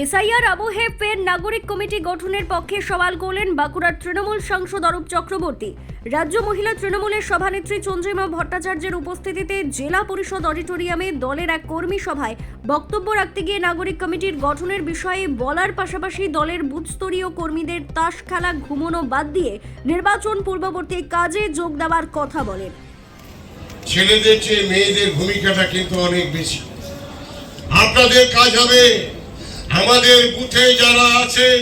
SIR আবহে ফের নাগরিক কমিটি গঠনের পক্ষে সওয়াল করলেন বাঁকুড়ার তৃণমূল সাংসদ অরূপ চক্রবর্তী। রাজ্য মহিলা তৃণমূলের সভানেত্রী চন্দ্রিমা ভট্টাচার্যের উপস্থিতিতে জেলা পরিষদ অডিটোরিয়ামে দলের এক কর্মী সভায় বক্তব্য রাখতে গিয়ে নাগরিক কমিটির গঠনের বিষয়ে বলার পাশাপাশি দলের বুথস্তরীয় কর্মীদের তাস খেলা, ঘুমোনো বাদ দিয়ে নির্বাচন পূর্ববর্তী কাজে যোগ দেওয়ার কথা বলেন। ছেলেদের চেয়ে মেয়েদের ভূমিকাটা কিন্তু অনেক বেশি। আপনাদের কাজ হবে আমাদের বুথে যারা আছেন,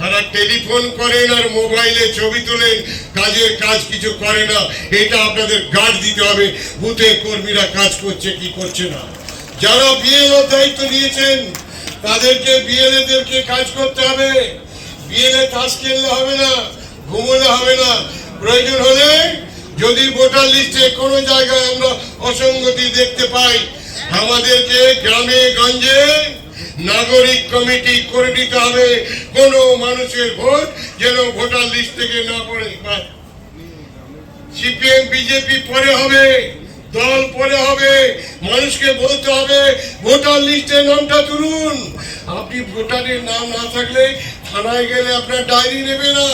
তারা টেলিফোন করেন আর মোবাইলে ছবি তোলেন, কাজের কাজ কিছু করে না। এটা আপনাদের গার্ড দিতে হবে। বুথে কর্মীরা কাজ করছে, কি করছে না। যারা বিএলও দায়িত্ব নিয়েছেন, তাদেরকে বিএলএদেরকে কাজ করতে হবে। বিএলএ তাস খেললে হবে না, ঘুমোলে হবে না। প্রয়োজন হলে যদি ভোটার লিস্টে কোনো জায়গায় আমরা অসঙ্গতি দেখতে পাই, আমাদেরকে গ্রামে, গঞ্জে নাগরিক কমিটি করে দিতে হবে। কোন মানুষের ভোট যেন ভোটার লিস্ট থেকে না পড়ে। সিপিএম, বিজেপি পরে হবে, দল পরে হবে, মানুষকে বলতে হবে, ভোটার লিস্টে নামটা তুলুন। আপনি ভোটারের নাম না থাকলে থানায় গেলে আপনার ডায়েরি নেবে না।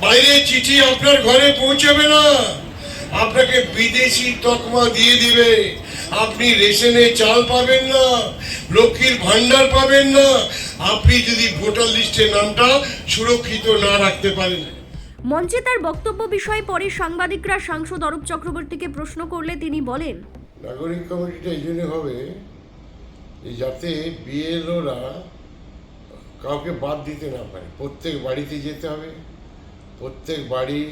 বাইরে চিঠি আপনার ঘরে পৌঁছাবে না। আপনাকে বিদেশি তকমা দিয়ে দিবে। আপনি রেশনে চাল পাবেন না লক্ষ্মীর ভান্ডার পাবেন না। আপনি যদি ভোটার লিস্টে নামটা সুরক্ষিত না রাখতে পারেন। মঞ্চে তার বক্তব্য বিষয়ে পরে সাংবাদিকরা সাংসদ অরূপ চক্রবর্তীকে প্রশ্ন করলে তিনি বলেন নাগরিক কমিটিটা এই জন্য হবে যাতে বিএলওরা কাউকে বাদ দিতে না পারে। প্রত্যেক বাড়িতে যেতে হবে প্রত্যেক বাড়ির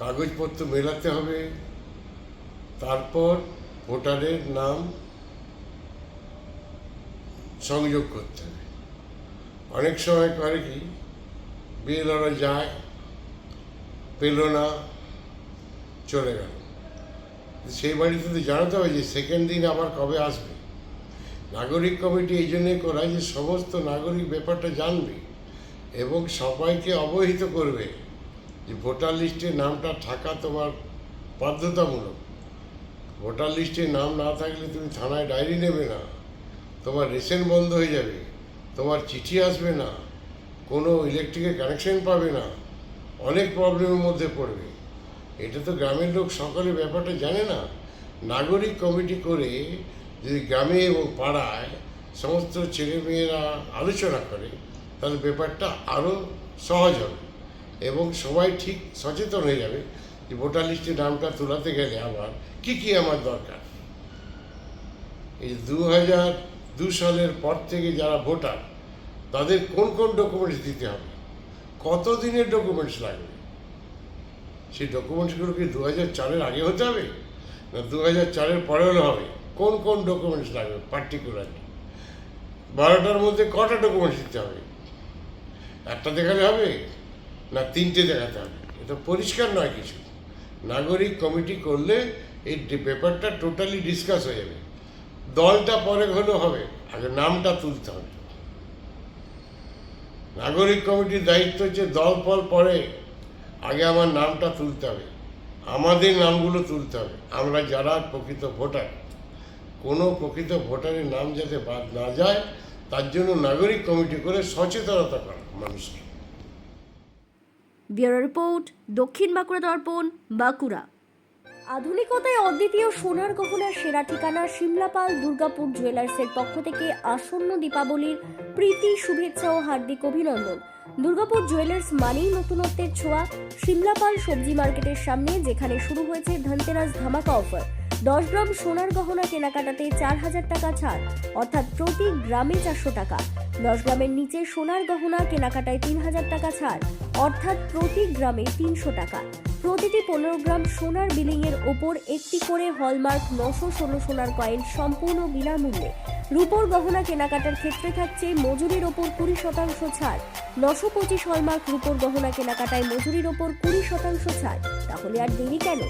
কাগজপত্র মেলাতে হবে তারপর ভোটারের নাম সংযোগ করতে হবে। অনেক সময় করে কি, বিএলওরা যায়, পেল না, চলে গেল। সেই বাড়িতে তো জানাতে হবে যে সেকেন্ড দিন আবার কবে আসবে। নাগরিক কমিটি এই জন্যই করা যে সমস্ত নাগরিক ব্যাপারটা জানবে এবং সবাইকে অবহিত করবে যে ভোটার লিস্টে নামটা থাকা তোমার বাধ্যতামূলক। ভোটার লিস্টে নাম না থাকলে তুমি থানায় ডায়েরি নেবে না। তোমার রেশন বন্ধ হয়ে যাবে, তোমার চিঠি আসবে না, কোনো ইলেকট্রিকের কানেকশন পাবে না, অনেক প্রবলেমের মধ্যে পড়বে। এটা তো গ্রামের লোক সকলে ব্যাপারটা জানে না। নাগরিক কমিটি করে যদি গ্রামে এবং পাড়ায় সমস্ত ছেলেমেয়েরা আলোচনা করে, তাহলে ব্যাপারটা আরও সহজ হবে এবং সবাই ঠিক সচেতন হয়ে যাবে। যে ভোটার লিস্টে নামটা তোলাতে গেলে আমার কি কি আমার দরকার? এই দু হাজার দু সালের পর থেকে যারা ভোটার, তাদের কোন কোন ডকুমেন্টস দিতে হবে? কত দিনের ডকুমেন্টস লাগবে? সেই ডকুমেন্টসগুলো কি দু হাজার চারের আগে হতে হবে? না দু হাজার চারের পরে হলে হবে? কোন কোন ডকুমেন্টস লাগবে পার্টিকুলারলি বারোটার মধ্যে কটা ডকুমেন্টস দিতে হবে? একটা দেখালে হবে না তিনটে দেখাতে হবে? এটা পরিষ্কার নয় কিছু। নাগরিক কমিটি করলে এই ব্যাপারটা টোটালি ডিসকাস হয়ে যাবে। দলটা পরে হলেও হবে, আগে নামটা তুলতে হবে। নাগরিক কমিটির দায়িত্ব হচ্ছে দল ফল পরে, আগে আমার নামটা তুলতে হবে। আমাদের নামগুলো তুলতে হবে। আমরা যারা প্রকৃত ভোটার, কোনো প্রকৃত ভোটারের নাম যাতে বাদ না যায়, তার জন্য নাগরিক কমিটি করে সচেতনতা করা মানুষকে। ব্যুরো রিপোর্ট, দক্ষিণ বাঁকুড়া দর্পণ, বাঁকুড়া। আধুনিকতায় অদ্বিতীয় সোনার গহনার সেরা ঠিকানা সিমলাপাল দুর্গাপুর জুয়েলার্সের পক্ষ থেকে আসন্ন দীপাবলির প্রীতি, শুভেচ্ছা ও হার্দিক অভিনন্দন। দুর্গাপুর জুয়েলার্স মানেই নতুনত্বের ছোঁয়া। সিমলাপাল সবজি মার্কেটের সামনে, যেখানে শুরু হয়েছে ধনতেরাস ধামাকা অফার। দশ গ্রাম সোনার গহনা কেনাকাটাতে চার হাজার টাকা ছাড়, অর্থাৎ প্রতি গ্রামে চারশো টাকা। দশ গ্রামের নিচে সোনার গহনা, কেনাকাটায় তিন হাজার টাকা ছাড়। অর্থাৎ প্রতি গ্রামে তিনশো টাকা। প্রতিটি পনেরো গ্রাম সোনার বিলিংয়ের ওপর একটি করে হলমার্ক নশো ষোলো সোনার কয়েন সম্পূর্ণ বিনামূল্যে। রূপোর গহনা কেনাকাটার ক্ষেত্রে থাকছে মজুরির ওপর কুড়ি শতাংশ ছাড়। নশো পঁচিশ হলমার্ক রূপোর গহনা কেনাকাটায় মজুরির ওপর কুড়ি শতাংশ ছাড়। তাহলে আর দেরি কেন?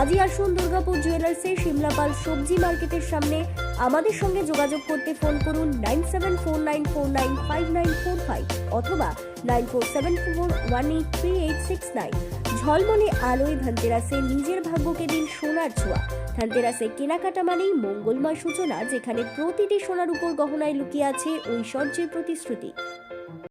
আজই আসুন দুর্গাপুর জুয়েলার্সের সিমলাপাল সবজি মার্কেটের সামনে। আমাদের সঙ্গে যোগাযোগ করতে ফোন করুন nine seven four nine four nine five nine four five অথবা nine four seven four one eight three eight six nine. ঝলমলে আলোয় ধনতেরাসে নিজের ভাগ্যকে দিন সোনার ছোঁয়া। ধনতেরাসে কেনাকাটা মানেই মঙ্গলময় সূচনা, যেখানে প্রতিটি সোনার উপর গহনায় লুকিয়ে আছে ঐশ্বর্যের প্রতিশ্রুতি।